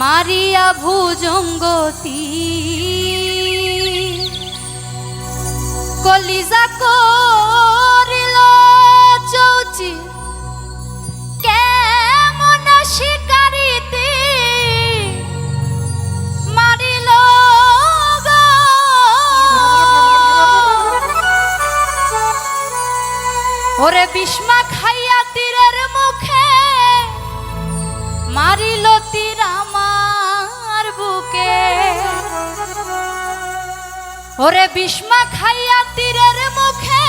মারিয়া ভুজঙ্গতি কলিজা করিল চৌচি, কেমন শিকারিতে মারিল। ওরে বিষ্মা খাইয়া তীরের মুখে মারিল তীর ওরে বিষ্মা খাইয়া তীরের মুখে,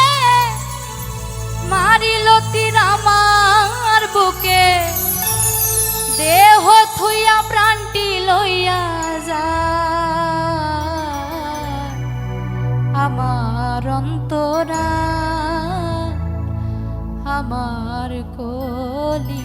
মারিল তীর আমার বুকে। দেহ থুইয়া প্রাণটি লইয়া যা আমার অন্তরা, আমার কলি।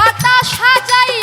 হতাশা সাজাই